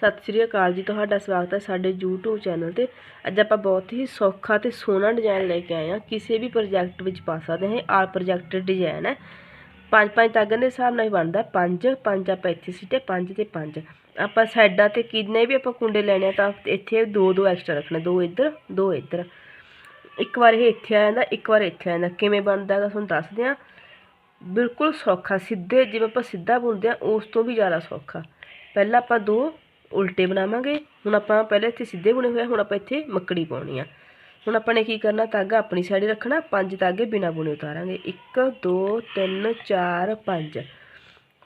ਸਤਿ ਸ੍ਰੀ ਅਕਾਲ ਜੀ, ਤੁਹਾਡਾ ਸਵਾਗਤ ਹੈ ਸਾਡੇ YouTube ਚੈਨਲ ਤੇ। ਅੱਜ ਆਪਾਂ ਬਹੁਤ ਹੀ ਸੌਖਾ ਤੇ ਸੋਹਣਾ ਡਿਜ਼ਾਈਨ ਲੈ ਕੇ ਆਏ ਹਾਂ। ਕਿਸੇ ਵੀ ਪ੍ਰੋਜੈਕਟ ਵਿੱਚ ਪਾ ਸਕਦੇ ਹਾਂ ਆਲ ਪ੍ਰੋਜੈਕਟ ਡਿਜ਼ਾਈਨ ਹੈ। ਪੰਜ ਪੰਜ ਤਾਗਾਂ ਦੇ ਹਿਸਾਬ ਨਾਲ ਹੀ ਬਣਦਾ ਪੰਜ ਪੰਜ ਆਪਾਂ ਇੱਥੇ ਸਿੱਟੇ, ਪੰਜ ਤੇ ਪੰਜ। ਆਪਾਂ ਸਾਈਡਾਂ ਤੇ ਕਿੰਨੇ ਵੀ ਆਪਾਂ ਕੁੰਡੇ ਲੈਣੇ ਆ, ਤਾਂ ਇੱਥੇ ਦੋ ਦੋ ਐਕਸਟਰਾ ਰੱਖਣੇ, ਦੋ ਇੱਧਰ ਦੋ ਇੱਧਰ। ਇੱਕ ਵਾਰ ਇਹ ਇੱਥੇ ਆ ਜਾਂਦਾ, ਇੱਕ ਵਾਰ ਇੱਥੇ ਆ ਜਾਂਦਾ। ਕਿਵੇਂ ਬਣਦਾ ਹੈਗਾ, ਤੁਹਾਨੂੰ ਦੱਸਦੇ ਹਾਂ ਬਿਲਕੁਲ ਸੌਖਾ, ਸਿੱਧੇ ਜਿਵੇਂ ਆਪਾਂ ਸਿੱਧਾ ਬੁਣਦੇ ਆ ਉਸ ਤੋਂ ਵੀ ਜ਼ਿਆਦਾ ਸੌਖਾ। ਪਹਿਲਾਂ ਆਪਾਂ ਦੋ ਉਲਟੇ ਬਣਾਵਾਂਗੇ ਹੁਣ ਆਪਾਂ ਪਹਿਲੇ ਇੱਥੇ ਸਿੱਧੇ ਬੁਣੇ ਹੋਏ ਆ ਹੁਣ ਆਪਾਂ ਇੱਥੇ ਮੱਕੜੀ ਪਾਉਣੀ ਆ ਹੁਣ ਆਪਾਂ ਨੇ ਕੀ ਕਰਨਾ ਧਾਗਾ ਆਪਣੀ ਸਾਈਡ ਹੀ ਰੱਖਣਾ ਪੰਜ ਧਾਗੇ ਬਿਨਾ ਬੁਣੇ ਉਤਾਰਾਂਗੇ 1 2 3 4 5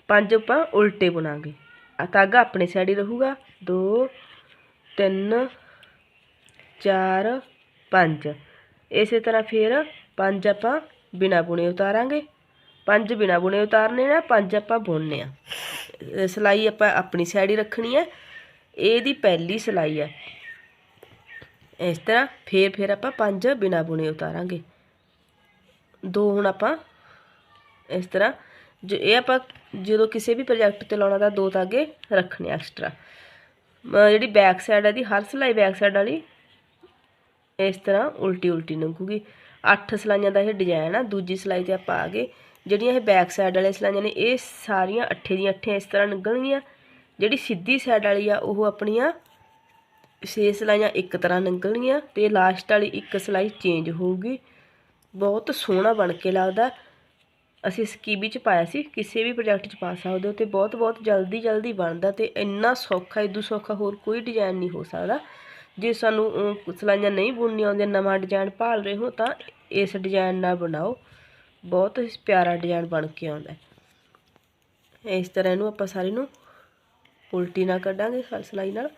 ਪੰਜ ਆਪਾਂ ਉਲਟੇ ਬੁਣਾਂਗੇ ਆ ਧਾਗਾ ਆਪਣੇ ਸਾਈਡ ਹੀ ਰਹੂਗਾ 2 3 4 5 ਇਸੇ ਤਰ੍ਹਾਂ ਫਿਰ ਪੰਜ ਆਪਾਂ ਬਿਨਾ ਬੁਣੇ ਉਤਾਰਾਂਗੇ ਪੰਜ ਬਿਨਾ ਬੁਣੇ ਉਤਾਰਨੇ ਨਾ ਪੰਜ ਆਪਾਂ ਬੁਣਨੇ ਆ ਸਲਾਈ ਆਪਾਂ ਆਪਣੀ ਸਾਈਡ ਹੀ ਰੱਖਣੀ ਹੈ ਇਹਦੀ ਪਹਿਲੀ ਸਿਲਾਈ ਹੈ। ਇਸ ਤਰ੍ਹਾਂ ਫੇਰ ਫੇਰ ਆਪਾਂ ਪੰਜ ਬਿਨਾ ਬੁਣੇ ਉਤਾਰਾਂਗੇ। ਦੋ ਹੁਣ ਆਪਾਂ ਇਸ ਤਰ੍ਹਾਂ ਜੋ ਇਹ ਆਪਾਂ ਜਦੋਂ ਕਿਸੇ ਵੀ ਪ੍ਰੋਜੈਕਟ ਤੇ ਲਾਉਣਾ ਤਾਂ ਦੋ ਤਾਗੇ ਰੱਖਣੇ ਐਕਸਟਰਾ ਜਿਹੜੀ ਬੈਕ ਸਾਈਡ ਹੈ ਦੀ ਹਰ ਸਿਲਾਈ ਬੈਕ ਸਾਈਡ ਵਾਲੀ ਇਸ ਤਰ੍ਹਾਂ ਉਲਟੀ ਉਲਟੀ ਲੰਘੂਗੀ। ਅੱਠ ਸਿਲਾਈਆਂ ਦਾ ਇਹ ਡਿਜ਼ਾਈਨ ਆ, ਦੂਜੀ ਸਿਲਾਈ ਤੇ ਆਪਾਂ ਆ ਗਏ। ਜਿਹੜੀਆਂ ਇਹ ਬੈਕ ਸਾਈਡ ਵਾਲੇ ਸਿਲਾਈਆਂ ਨੇ, ਇਹ ਸਾਰੀਆਂ ਅੱਠੇ ਦੀਆਂ ਅੱਠੇ ਇਸ ਤਰ੍ਹਾਂ ਲੰਘਣਗੀਆਂ। ਜਿਹੜੀ ਸਿੱਧੀ ਸਾਈਡ ਵਾਲੀ ਆ ਉਹ ਆਪਣੀਆਂ ਛੇ ਸਲਾਈਆਂ ਇੱਕ ਤਰ੍ਹਾਂ ਨਿਕਲਣਗੀਆਂ ਤੇ ਲਾਸਟ ਵਾਲੀ ਇੱਕ ਸਲਾਈ ਚੇਂਜ ਹੋਊਗੀ। ਬਹੁਤ ਸੋਹਣਾ ਬਣ ਕੇ ਲੱਗਦਾ। ਅਸੀਂ ਸਕੀਬੀ ਚ ਪਾਇਆ ਸੀ ਕਿਸੇ ਵੀ ਪ੍ਰੋਜੈਕਟ ਚ ਪਾ ਸਕਦੇ ਹੋ ਤੇ ਬਹੁਤ ਬਹੁਤ ਜਲਦੀ ਜਲਦੀ ਬਣਦਾ ਤੇ ਇੰਨਾ ਸੌਖਾ ਇਦੋਂ ਸੌਖਾ ਹੋਰ ਕੋਈ ਡਿਜ਼ਾਈਨ ਨਹੀਂ ਹੋ ਸਕਦਾ। ਜੇ ਸਾਨੂੰ ਅਮ, ਸਲਾਈਆਂ ਨਹੀਂ ਬੁਣਨੀਆਂ ਆਉਂਦੀਆਂ ਨਵਾਂ ਡਿਜ਼ਾਈਨ ਭਾਲ ਰਹੇ ਹੋ ਤਾਂ ਇਸ ਡਿਜ਼ਾਈਨ ਨਾਲ ਬਣਾਓ। ਬਹੁਤ ਪਿਆਰਾ ਡਿਜ਼ਾਈਨ ਬਣ ਕੇ ਆਉਂਦਾ। ਇਸ ਤਰ੍ਹਾਂ ਇਹਨੂੰ ਆਪਾਂ ਸਾਰੀ ਨੂੰ ਉਲਟੀ ਨਾਲ ਕੱਢਾਂਗੇ ਸ- ਸਲਾਈ ਨਾਲ।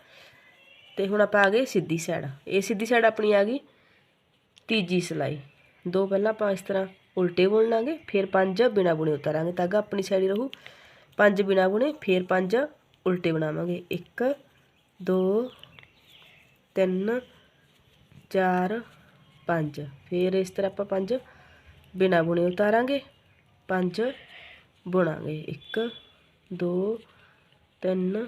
ਤੇ ਹੁਣ ਆਪਾਂ ਆ ਗਏ ਸਿੱਧੀ ਸਾਈਡ ਇਹ ਸਿੱਧੀ ਸਾਈਡ ਆਪਣੀ ਆ ਗਈ ਤੀਜੀ ਸਲਾਈ। ਦੋ ਪਹਿਲਾਂ ਆਪਾਂ ਇਸ ਤਰ੍ਹਾਂ ਉਲਟੇ ਬੁਣ ਲਾਂਗੇ ਫਿਰ ਪੰਜ ਬਿਨਾ ਬੁਣੇ ਉਤਾਰਾਂਗੇ। ਤਾਗਾ ਆਪਣੀ ਸਾਈਡ ਹੀ ਰਹੂ। ਪੰਜ ਬਿਨਾ ਬੁਣੇ, ਫਿਰ ਪੰਜ ਉਲਟੇ ਬਣਾਵਾਂਗੇ। 1 2 3 4 5 ਫਿਰ ਇਸ ਤਰ੍ਹਾਂ ਆਪਾਂ ਪੰਜ ਬਿਨਾ ਬੁਣੇ ਉਤਾਰਾਂਗੇ। ਪੰਜ ਬੁਣਾਂਗੇ। 1 2 3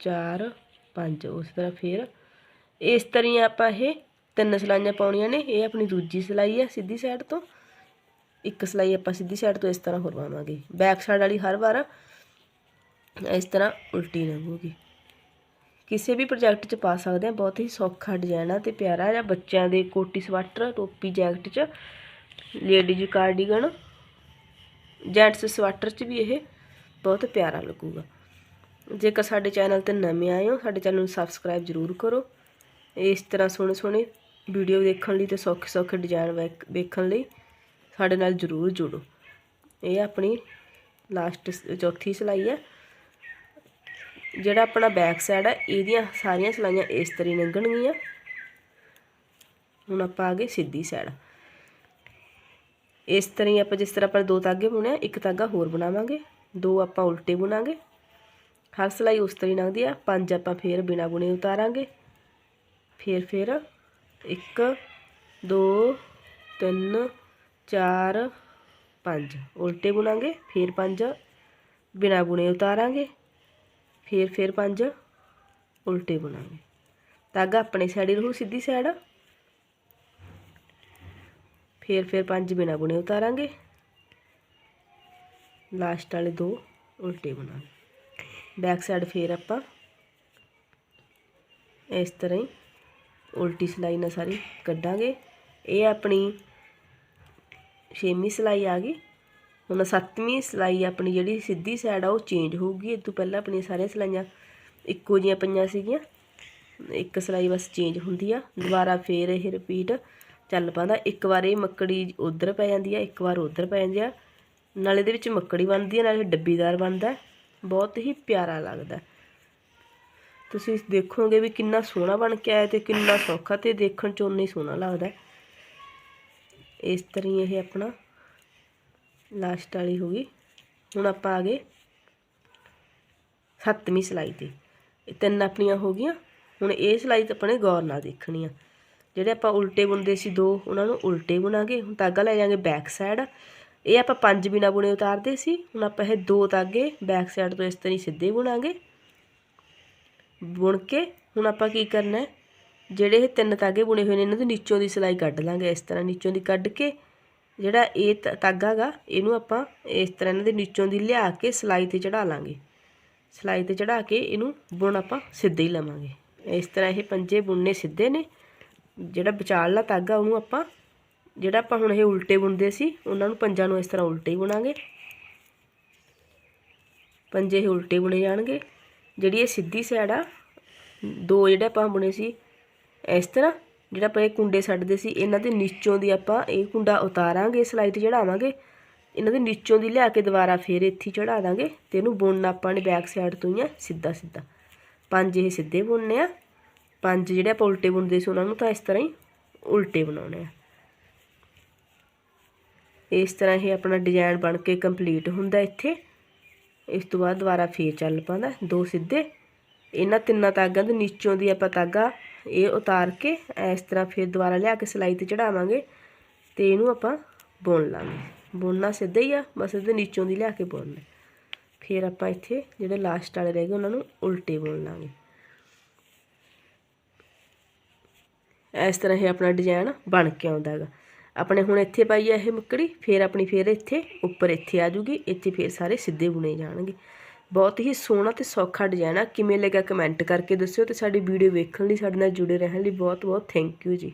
4 5 ਉਸ ਤਰ੍ਹਾਂ ਫਿਰ ਇਸ ਤਰ੍ਹਾਂ ਆਪਾਂ ਇਹ ਤਿੰਨ ਸਲਾਈਆਂ ਪਾਉਣੀਆਂ ਨੇ। ਇਹ ਆਪਣੀ ਦੂਜੀ ਸਲਾਈ ਹੈ ਸਿੱਧੀ ਸਾਈਡ ਤੋਂ। ਇੱਕ ਸਲਾਈ ਆਪਾਂ ਸਿੱਧੀ ਸਾਈਡ ਤੋਂ ਇਸ ਤਰ੍ਹਾਂ ਹੋਰ ਬੈਕ ਸਾਈਡ ਵਾਲੀ ਹਰ ਵਾਰ ਇਸ ਤਰ੍ਹਾਂ ਉਲਟੀ ਲੰਘੂਗੀ। ਕਿਸੇ ਵੀ ਪ੍ਰੋਜੈਕਟ 'ਚ ਪਾ ਸਕਦੇ ਆ ਬਹੁਤ ਹੀ ਸੌਖਾ ਡਿਜ਼ਾਈਨ ਆ ਤੇ ਪਿਆਰਾ ਜਿਹਾ ਬੱਚਿਆਂ ਦੇ ਕੋਟੀ ਸਵੈਟਰ, ਟੋਪੀ ਜੈਕਟ 'ਚ ਲੇਡੀਜ਼ ਕਾਰਡੀਗਨ ਜੈਂਟਸ ਸਵੈਟਰ 'ਚ ਵੀ ਇਹ ਬਹੁਤ ਪਿਆਰਾ ਲੱਗੂਗਾ। ਜੇਕਰ ਸਾਡੇ ਚੈਨਲ ਤੇ ਨਵੇਂ ਆਏ ਹੋ, ਸਾਡੇ ਚੈਨਲ ਨੂੰ ਸਬਸਕ੍ਰਾਈਬ ਜ਼ਰੂਰ ਕਰੋ। ਇਸ ਤਰ੍ਹਾਂ ਸੋਹਣੇ ਸੋਹਣੇ ਵੀਡੀਓ ਦੇਖਣ ਲਈ ਤੇ ਸੌਖੇ ਸੌਖੇ ਡਿਜ਼ਾਈਨ ਵੇਖਣ ਲਈ ਸਾਡੇ ਨਾਲ ਜ਼ਰੂਰ ਜੁੜੋ। ਇਹ ਆਪਣੀ ਲਾਸਟ ਚੌਥੀ ਸਲਾਈ ਹੈ। ਜਿਹੜਾ ਆਪਣਾ ਬੈਕ ਸਾਈਡ ਹੈ, ਇਹਦੀਆਂ ਸਾਰੀਆਂ ਸਲਾਈਆਂ ਇਸ ਤਰ੍ਹਾਂ ਹੀ ਲੰਘਣਗੀਆਂ। ਹੁਣ ਆਪਾਂ ਆ ਗਏ ਸਿੱਧੀ ਸਾਈਡ ਇਸ ਤਰ੍ਹਾਂ ਹੀ ਆਪਾਂ ਜਿਸ ਤਰ੍ਹਾਂ ਆਪਾਂ ਦੋ ਤਾਗੇ ਬੁਣਿਆ ਇੱਕ ਤਾਗਾ ਹੋਰ ਬਣਾਵਾਂਗੇ, ਦੋ ਆਪਾਂ ਉਲਟੇ ਬੁਣਾਂਗੇ। ਹਰ ਸਲਾਈ ਉਸ ਤਰ੍ਹਾਂ ਲੰਘਦੀ ਆ। ਪੰਜ ਆਪਾਂ ਫੇਰ ਬਿਨਾ ਬੁਣੇ ਉਤਾਰਾਂਗੇ। ਫੇਰ ਫੇਰ 1 2 3 4 5 ਉਲਟੇ ਬੁਣਾਂਗੇ। ਫੇਰ ਪੰਜ ਬਿਨਾ ਬੁਣੇ ਉਤਾਰਾਂਗੇ। ਫੇਰ ਫੇਰ ਪੰਜ ਉਲਟੇ ਬੁਣਾਂਗੇ। ਤਾਗਾ ਆਪਣੇ ਸਾਈਡ ਹੀ ਰਹੂ, ਸਿੱਧੀ ਸਾਈਡ ਫੇਰ ਫੇਰ ਪੰਜ ਬਿਨਾ ਬੁਣੇ ਉਤਾਰਾਂਗੇ। ਲਾਸਟ ਵਾਲੇ ਦੋ ਉਲਟੇ ਬਣਾਂਗੇ। ਬੈਕ ਸਾਈਡ ਫੇਰ ਆਪਾਂ ਇਸ ਤਰ੍ਹਾਂ ਹੀ ਉਲਟੀ ਸਲਾਈ ਨਾਲ ਸਾਰੀ ਕੱਢਾਂਗੇ। ਇਹ ਆਪਣੀ ਛੇਵੀਂ ਸਲਾਈ ਆ ਗਈ। ਹੁਣ ਸੱਤਵੀਂ ਸਲਾਈ ਆਪਣੀ ਜਿਹੜੀ ਸਿੱਧੀ ਸਾਈਡ ਆ, ਉਹ ਚੇਂਜ ਹੋਊਗੀ। ਇਹ ਤੋਂ ਪਹਿਲਾਂ ਆਪਣੀਆਂ ਸਾਰੀਆਂ ਸਲਾਈਆਂ ਇੱਕੋ ਜਿਹੀਆਂ ਪਈਆਂ ਸੀਗੀਆਂ। ਇੱਕ ਸਲਾਈ ਬਸ ਚੇਂਜ ਹੁੰਦੀ ਆ। ਦੁਬਾਰਾ ਫੇਰ ਇਹ ਰਿਪੀਟ ਚੱਲ ਪਾਉਂਦਾ ਇੱਕ ਵਾਰ ਇਹ ਮੱਕੜੀ ਉਧਰ ਪੈ ਜਾਂਦੀ ਆ, ਇੱਕ ਵਾਰ ਉਧਰ ਪੈ ਜਾਂਦੀ ਆ। ਨਾਲੇ ਇਹਦੇ ਵਿੱਚ ਮੱਕੜੀ ਬਣਦੀ ਆ, ਨਾਲੇ ਡੱਬੀਦਾਰ ਬਣਦਾ। ਬਹੁਤ ਹੀ ਪਿਆਰਾ ਲੱਗਦਾ। ਤੁਸੀਂ ਦੇਖੋਗੇ ਵੀ ਕਿੰਨਾ ਸੋਹਣਾ ਬਣ ਕੇ ਆਇਆ ਤੇ ਕਿੰਨਾ ਸੌਖਾ ਤੇ ਦੇਖਣ ਚ ਉਨਾ ਹੀ ਸੋਹਣਾ ਲੱਗਦਾ। ਇਸ ਤਰ੍ਹਾਂ ਹੀ ਇਹ ਆਪਣਾ ਲਾਸਟ ਵਾਲੀ ਹੋ ਗਈ। ਹੁਣ ਆਪਾਂ ਆ ਗਏ ਸੱਤਵੀਂ ਸਲਾਈ ਤੇ। ਇਹ ਤਿੰਨ ਆਪਣੀਆਂ ਹੋ ਗਈਆਂ। ਹੁਣ ਇਹ ਸਲਾਈ ਤਾਂ ਆਪਣੇ ਗੌਰ ਨਾਲ ਦੇਖਣੀ ਆ। ਜਿਹੜੇ ਆਪਾਂ ਉਲਟੇ ਬੁਣਦੇ ਸੀ ਦੋ, ਉਹਨਾਂ ਨੂੰ ਉਲਟੇ ਬੁਣਾਂਗੇ ਹੁਣ ਧਾਗਾ ਲੈ ਜਾਾਂਗੇ ਬੈਕ ਸਾਈਡ ਇਹ ਆਪਾਂ ਪੰਜ ਬਿਨਾ ਬੁਣੇ ਉਤਾਰਦੇ ਸੀ, ਹੁਣ ਆਪਾਂ ਇਹ ਦੋ ਤਾਗੇ ਬੈਕ ਸਾਈਡ ਤੋਂ ਇਸ ਤਰ੍ਹਾਂ ਹੀ ਸਿੱਧੇ ਬੁਣਾਂਗੇ। ਬੁਣ ਕੇ ਹੁਣ ਆਪਾਂ ਕੀ ਕਰਨਾ ਹੈ, ਜਿਹੜੇ ਇਹ ਤਿੰਨ ਤਾਗੇ ਬੁਣੇ ਹੋਏ ਨੇ, ਇਹਨਾਂ ਦੇ ਨੀਚੋਂ ਦੀ ਸਿਲਾਈ ਕੱਢ ਲਾਂਗੇ, ਇਸ ਤਰ੍ਹਾਂ ਨੀਚੋਂ ਦੀ ਕੱਢ ਕੇ, ਜਿਹੜਾ ਇਹ ਤ- ਤਾਗਾ ਗਾ ਇਹਨੂੰ ਆਪਾਂ ਇਸ ਤਰ੍ਹਾਂ ਇਹਨਾਂ ਦੇ ਨੀਚੋਂ ਦੀ ਲਿਆ ਕੇ ਸਿਲਾਈ ਤੇ ਚੜਾ ਲਾਂਗੇ। ਸਿਲਾਈ ਤੇ ਚੜਾ ਕੇ ਇਹਨੂੰ ਬੁਣ ਆਪਾਂ ਸਿੱਧੇ ਹੀ ਲਵਾਂਗੇ। ਇਸ ਤਰ੍ਹਾਂ ਇਹ ਪੰਜੇ ਬੁਣਨੇ ਸਿੱਧੇ ਨੇ, ਜਿਹੜਾ ਵਿਚਾਲਲਾ ਤਾਗਾ ਉਹਨੂੰ ਆਪਾਂ ਜਿਹੜਾ ਆਪਾਂ ਹੁਣ ਇਹ ਉਲਟੇ ਬੁਣਦੇ ਸੀ, ਉਹਨਾਂ ਨੂੰ ਪੰਜਾਂ ਨੂੰ ਇਸ ਤਰ੍ਹਾਂ ਉਲਟੇ ਹੀ ਬੁਣਾਂਗੇ। ਪੰਜੇ ਇਹ ਉਲਟੇ ਬੁਣੇ ਜਾਣਗੇ। ਜਿਹੜੀ ਇਹ ਸਿੱਧੀ ਸਾਈਡ ਆ, ਦੋ ਜਿਹੜੇ ਆਪਾਂ ਬੁਣੇ ਸੀ, ਇਸ ਤਰ੍ਹਾਂ ਜਿਹੜਾ ਆਪਾਂ ਇਹ ਕੁੰਡੇ ਛੱਡਦੇ ਸੀ, ਇਹਨਾਂ ਦੇ ਨੀਚੋਂ ਦੀ ਆਪਾਂ ਇਹ ਕੁੰਡਾ ਉਤਾਰਾਂਗੇ ਸਿਲਾਈ ਤੇ ਚੜਾਵਾਂਗੇ ਇਹਨਾਂ ਦੇ ਨੀਚੋਂ ਦੀ ਲਿਆ ਕੇ ਦੁਬਾਰਾ ਫੇਰ ਇੱਥੇ ਚੜਾ ਦਾਂਗੇ ਤੇ ਇਹਨੂੰ ਬੁਣਨਾ ਆਪਾਂ ਨੇ ਬੈਕ ਸਾਈਡ ਤੋਂ ਹੀ ਆ, ਸਿੱਧਾ ਸਿੱਧਾ। ਪੰਜ ਇਹ ਸਿੱਧੇ ਬੁਣਨੇ ਆ। ਪੰਜ ਜਿਹੜੇ ਆਪਾਂ ਉਲਟੇ ਬੁਣਦੇ ਸੀ, ਉਹਨਾਂ ਨੂੰ ਤਾਂ ਇਸ ਤਰ੍ਹਾਂ ਹੀ ਉਲਟੇ ਬਣਾਉਣੇ ਆ। ਇਸ ਤਰ੍ਹਾਂ ਇਹ ਆਪਣਾ ਡਿਜ਼ਾਈਨ ਬਣ ਕੇ ਕੰਪਲੀਟ ਹੁੰਦਾ ਇੱਥੇ। ਇਸ ਤੋਂ ਬਾਅਦ ਦੁਬਾਰਾ ਫੇਰ ਚੱਲ ਪਾਉਂਦਾ ਦੋ ਸਿੱਧੇ। ਇਹਨਾਂ ਤਿੰਨਾਂ ਤਾਗਾਂ ਦੇ ਨੀਚੋਂ ਦੀ ਆਪਾਂ ਤਾਗਾ ਇਹ ਉਤਾਰ ਕੇ ਇਸ ਤਰ੍ਹਾਂ ਫੇਰ ਦੁਬਾਰਾ ਲਿਆ ਕੇ ਸਿਲਾਈ ਤੇ ਚੜਾਵਾਂਗੇ ਤੇ ਇਹਨੂੰ ਆਪਾਂ ਬੁਣ ਲਾਂਗੇ। ਬੁਣਨਾ ਸਿੱਧਾ ਹੀ ਆ, ਬਸ ਇਹਦੇ ਨੀਚੋਂ ਦੀ ਲਿਆ ਕੇ ਬੁਣਨਾ। ਫਿਰ ਆਪਾਂ ਇੱਥੇ ਜਿਹੜੇ ਲਾਸਟ ਵਾਲੇ ਰਹਿ ਗਏ, ਉਹਨਾਂ ਨੂੰ ਉਲਟੇ ਬੁਣ ਲਾਂਗੇ। ਇਸ ਤਰ੍ਹਾਂ ਇਹ ਆਪਣਾ ਡਿਜ਼ਾਈਨ ਬਣ ਕੇ ਆਉਂਦਾ ਹੈਗਾ। ਆਪਣੇ ਹੁਣ ਇੱਥੇ ਪਾਈ ਆ ਇਹ ਮੁੱਕੜੀ, ਫਿਰ ਆਪਣੀ ਫਿਰ ਇੱਥੇ, ਉੱਪਰ ਇੱਥੇ ਆ ਜੂਗੀ, ਇੱਥੇ ਫਿਰ ਸਾਰੇ ਸਿੱਧੇ ਬੁਣੇ ਜਾਣਗੇ। ਬਹੁਤ ਹੀ ਸੋਹਣਾ ਤੇ ਸੌਖਾ ਡਿਜ਼ਾਈਨ ਆ। ਕਿਵੇਂ ਲੱਗਾ ਕਮੈਂਟ ਕਰਕੇ ਦੱਸਿਓ ਤੇ ਸਾਡੀ ਵੀਡੀਓ ਵੇਖਣ ਲਈ, ਸਾਡੇ ਨਾਲ ਜੁੜੇ ਰਹਿਣ ਲਈ ਬਹੁਤ ਬਹੁਤ ਥੈਂਕ ਯੂ ਜੀ।